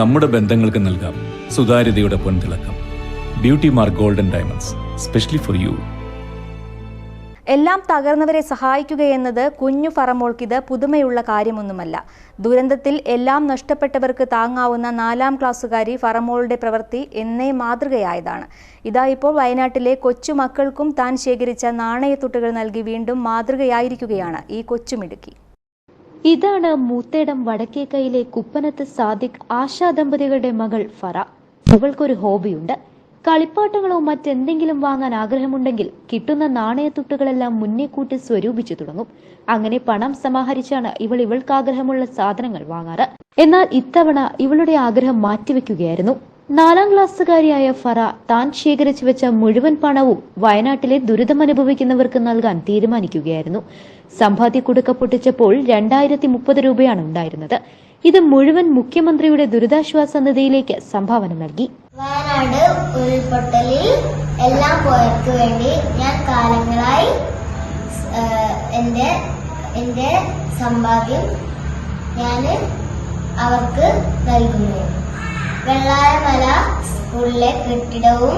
നമ്മുടെ ബന്ധങ്ങൾക്ക് നൽകാം സുതാര്യതയുടെ പൊൻതിളക്കം. Beauty Mark Golden Diamonds specially for you എല്ലാം തകർന്നവരെ സഹായിക്കുകയെന്നത് കുഞ്ഞു ഫറമോൾക്കിത് പുതുമയുള്ള കാര്യമൊന്നുമല്ല. ദുരന്തത്തിൽ എല്ലാം നഷ്ടപ്പെട്ടവർക്ക് താങ്ങാവുന്ന നാലാം ക്ലാസ്സുകാരി ഫറമോളുടെ പ്രവൃത്തി എന്നേ മാതൃകയായതാണ്. ഇതാ ഇപ്പോൾ വയനാട്ടിലെ കൊച്ചുമക്കൾക്കും താൻ ശേഖരിച്ച നാണയത്തുട്ടുകൾ നൽകി വീണ്ടും മാതൃകയായിരിക്കുകയാണ് ഈ കൊച്ചുമിടുക്കി ഇതാണ് മൂത്തേടം വടക്കേക്കൈയിലെ കുപ്പനത്ത് സാദിഖ് ആശാ ദമ്പതികളുടെ മകൾ ഫറ. ഇവൾക്കൊരു ഹോബിയുണ്ട്. കളിപ്പാട്ടങ്ങളോ മറ്റെന്തെങ്കിലും വാങ്ങാൻ ആഗ്രഹമുണ്ടെങ്കിൽ കിട്ടുന്ന നാണയത്തുട്ടുകളെല്ലാം മുന്നേ കൂട്ടി സ്വരൂപിച്ചു തുടങ്ങും. അങ്ങനെ പണം സമാഹരിച്ചാണ് ഇവൾ ഇവൾക്ക് ആഗ്രഹമുള്ള സാധനങ്ങൾ വാങ്ങാറ്. എന്നാൽ ഇത്തവണ ഇവളുടെ ആഗ്രഹം മാറ്റിവെക്കുകയായിരുന്നു. നാലാം ക്ലാസ്സുകാരിയായ ഫറ താൻ ശേഖരിച്ചു വെച്ച മുഴുവൻ പണവും വയനാട്ടിലെ ദുരിതമനുഭവിക്കുന്നവർക്ക് നൽകാൻ തീരുമാനിക്കുകയായിരുന്നു. സമ്പാദ്യ കുടുക്ക പൊട്ടിച്ചപ്പോൾ രണ്ടായിരത്തി മുപ്പത് രൂപയാണ് ഉണ്ടായിരുന്നത്. ഇത് മുഴുവൻ മുഖ്യമന്ത്രിയുടെ ദുരിതാശ്വാസ നിധിയിലേക്ക് സംഭാവന നൽകി. വയനാട് ഉരുൾപൊട്ടലിൽ എല്ലാം പോയവർക്ക് വേണ്ടി ഞാൻ കാലങ്ങളായി എന്റെ എന്റെ സമ്പാദ്യം ഞാൻ അവർക്ക് നൽകുന്നു. വെള്ളാരമല സ്കൂളിലെ കെട്ടിടവും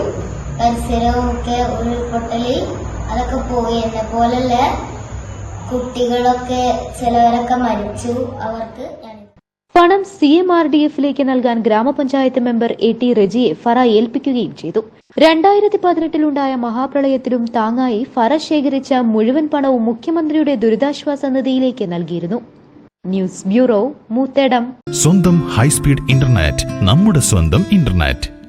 പരിസരവും ഒക്കെ ഉരുൾപൊട്ടലിൽ അതൊക്കെ പോയി. എന്നെ പോലുള്ള കുട്ടികളൊക്കെ ചിലവരൊക്കെ മരിച്ചു. അവർക്ക് പണം സി എം ആർ ഡി എഫിലേക്ക് നൽകാൻ ഗ്രാമപഞ്ചായത്ത് മെമ്പർ എ ടി റെജിയെ ഫറ ഏൽപ്പിക്കുകയും ചെയ്തു. രണ്ടായിരത്തി പതിനെട്ടിലുണ്ടായ മഹാപ്രളയത്തിലും താങ്ങായി ഫറ ശേഖരിച്ച മുഴുവൻ പണവും മുഖ്യമന്ത്രിയുടെ ദുരിതാശ്വാസ നിധിയിലേക്ക് നൽകിയിരുന്നു. News bureau Moothedam. സ്വന്തം ഹൈസ്പീഡ് ഇന്റർനെറ്റ് നമ്മുടെ സ്വന്തം ഇന്റർനെറ്റ്.